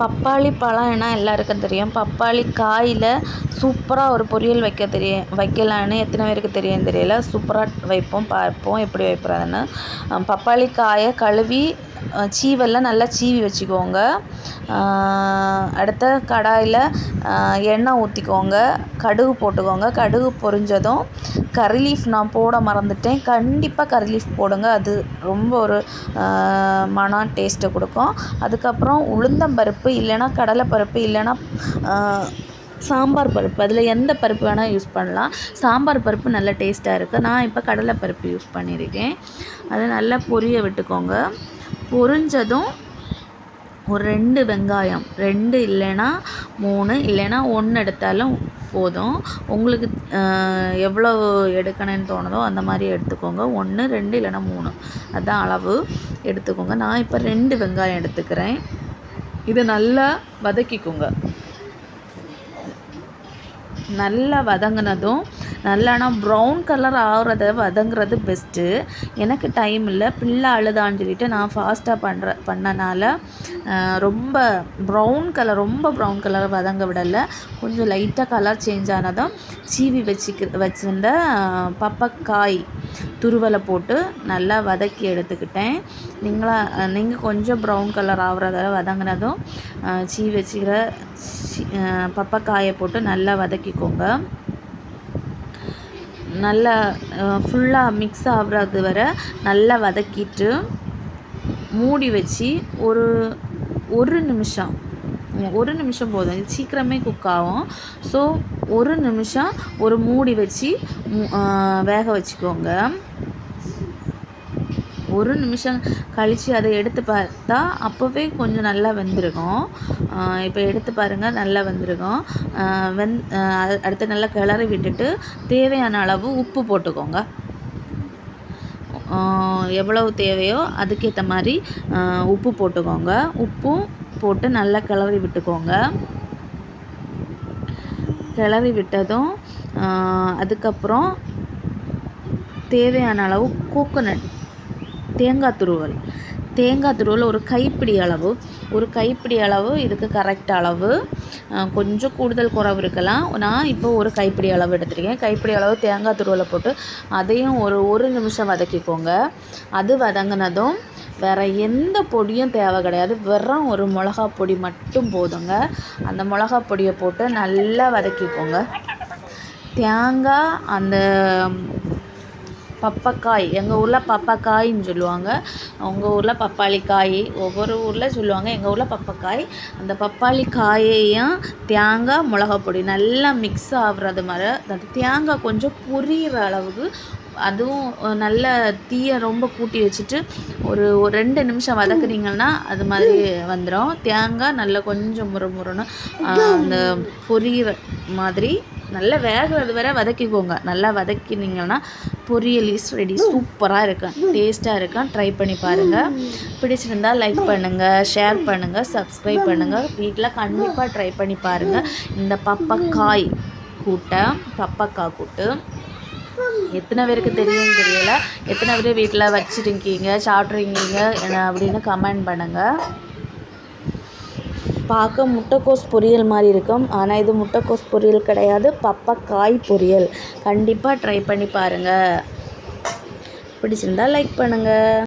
பப்பாளி பழம்னா எல்லாருக்கும் தெரியும். பப்பாளி காயில் சூப்பராக ஒரு பொரியல் வைக்க தெரியும் வைக்கலான்னு எத்தனை பேருக்கு தெரியும் தெரியல. சூப்பராக வைப்போம் பார்ப்போம் எப்படி வைக்கிறதுன்னு பப்பாளி காயை கழுவி சீவெல்லாம் நல்லா சீவி வச்சுக்கோங்க. அடுத்த கடாயில் எண்ணெய் ஊற்றிக்கோங்க கடுகு போட்டுக்கோங்க. கடுகு பொரிஞ்சதும் கறி லீஃப் நான் போட மறந்துட்டேன். கண்டிப்பாக கறி லீஃப் போடுங்க. அது ரொம்ப ஒரு மன டேஸ்ட்டை கொடுக்கும். அதுக்கப்புறம் உளுந்தம்பருப்பு இல்லைன்னா கடலைப்பருப்பு இல்லைன்னா சாம்பார் பருப்பு அதில் எந்த பருப்பு வேணால் யூஸ் பண்ணலாம். சாம்பார் பருப்பு நல்ல டேஸ்ட்டாக இருக்குது நான் இப்போ கடலைப்பருப்பு யூஸ் பண்ணியிருக்கேன் அதை நல்லா பொரிய விட்டுக்கோங்க. பொரிஞ்சதும் ஒரு ரெண்டு வெங்காயம் ரெண்டு இல்லைன்னா மூணு இல்லைன்னா ஒன்று எடுத்தாலும் போதும். உங்களுக்கு எவ்வளோ எடுக்கணும்னு தோணுதோ அந்த மாதிரி எடுத்துக்கோங்க. ஒன்று ரெண்டு இல்லைன்னா மூணு. அதுதான் அளவு. எடுத்துக்கோங்க. நான் இப்போ ரெண்டு வெங்காயம் எடுத்துக்கிறேன். இதை நல்லா வதக்கிக்கோங்க. நல்லா வதங்கினதும் நல்லா ப்ரௌன் கலர் ஆகிறத வதங்குறது பெஸ்ட்டு எனக்கு டைம் இல்லை. பிள்ளை அழுதான்னு சொல்லிட்டு நான் ஃபாஸ்ட்டாக பண்ணுற பண்ணனால ரொம்ப ப்ரௌன் கலர் ரொம்ப ப்ரௌன் கலர் வதங்க விடலை. கொஞ்சம் லைட்டாக கலர் சேஞ்ச் ஆனதும் சீவி வச்சுக்க வச்சுருந்த பப்பக்காய் துருவலை போட்டு நல்லா வதக்கி எடுத்துக்கிட்டேன். நீங்களா நீங்கள் கொஞ்சம் ப்ரௌன் கலர் ஆகிறத வதங்கினதும் சீவி வச்சுக்கிற பப்பக்காயை போட்டு நல்லா வதக்கிக்கோங்க. நல்லா ஃபுல்லாக மிக்ஸ் ஆகிறது வர நல்லா வதக்கிட்டு மூடி வச்சு ஒரு ஒரு நிமிஷம் ஒரு நிமிஷம் போதும். இது சீக்கிரமே குக் ஆகும். ஸோ ஒரு நிமிஷம் ஒரு மூடி வச்சு வேக வச்சுக்கோங்க. ஒரு நிமிஷம் கழித்து அதை எடுத்து பார்த்தா அப்போவே கொஞ்சம் நல்லா வெந்திருக்கும். இப்போ எடுத்து பாருங்கள் நல்லா வந்திருக்கும். வெந் அடுத்து நல்லா கிளறி விட்டுட்டு தேவையான அளவு உப்பு போட்டுக்கோங்க. எவ்வளவு தேவையோ அதுக்கேற்ற மாதிரி உப்பு போட்டுக்கோங்க. உப்பும் போட்டு நல்லா கிளறி விட்டுக்கோங்க. கிளறி விட்டதும் அதுக்கப்புறம் தேவையான அளவு கோகோனட் தேங்காய் துருவல். தேங்காய் துருவல் ஒரு கைப்பிடி அளவு. ஒரு கைப்பிடி அளவு இதுக்கு கரெக்ட் அளவு. கொஞ்சம் கூடுதல் குறவு இருக்கலாம். நான் இப்போ ஒரு கைப்பிடி அளவு எடுத்துருக்கேன். கைப்பிடி அளவு தேங்காய் துருவலை போட்டு அதையும் ஒரு ஒரு நிமிஷம் வதக்கிக்கோங்க. அது வதங்கினதும் வேறு எந்த பொடியும் தேவை கிடையாது. வெறும் ஒரு மிளகா பொடி மட்டும் போதுங்க. அந்த மிளகா பொடியை போட்டு நல்லா வதக்கிக்கோங்க. தேங்காய் அந்த பப்பக்காய். எங்கள் ஊரில் பப்பக்காயின்னு சொல்லுவாங்க. உங்கள் ஊரில் பப்பாளி காய் ஒவ்வொரு ஊரில் சொல்லுவாங்க. எங்கள் ஊரில் பப்பக்காய். அந்த பப்பாளி காயையும் தேங்காய் மிளகா பொடி நல்லா மிக்ஸ் ஆகுறது மாதிரி அந்த தேங்காய் கொஞ்சம் புரிகிற அளவுக்கு அதுவும் நல்ல தீயை ரொம்ப கூட்டி வச்சுட்டு ஒரு ஒரு ரெண்டு நிமிஷம் வதக்குனீங்கன்னா அது மாதிரி வந்துடும் தேங்காய் நல்லா கொஞ்சம் முறு முறுன்னு அந்த பொரியிற மாதிரி நல்லா வேகிறது வர வதக்கிக்கோங்க. நல்லா வதக்கினீங்கன்னா பொரியல் இஸ் ரெடி சூப்பராக இருக்கும். டேஸ்ட்டாக இருக்கும். ட்ரை பண்ணி பாருங்கள் பிடிச்சிருந்தால் லைக் பண்ணுங்கள் ஷேர் பண்ணுங்கள் சப்ஸ்கிரைப் பண்ணுங்கள் வீட்டில் கண்டிப்பாக ட்ரை பண்ணி பாருங்கள் இந்த பப்பக்காய் கூட்டை பப்பக்காய் கூட்டு. எத்தனை பேருக்கு தெரியும்னு தெரியல. எத்தனை பேர் வீட்டில் வச்சுருக்கீங்க சாப்பிட்ருக்கீங்க அப்படின்னு கமெண்ட் பண்ணுங்கள் பார்க்க முட்டைக்கோஸ் பொரியல் மாதிரி இருக்கும். ஆனால் இது முட்டைக்கோஸ் பொரியல் கிடையாது. பப்பக்காய் பொரியல். கண்டிப்பாக ட்ரை பண்ணி பாருங்கள் பிடிச்சிருந்தால் லைக் பண்ணுங்கள்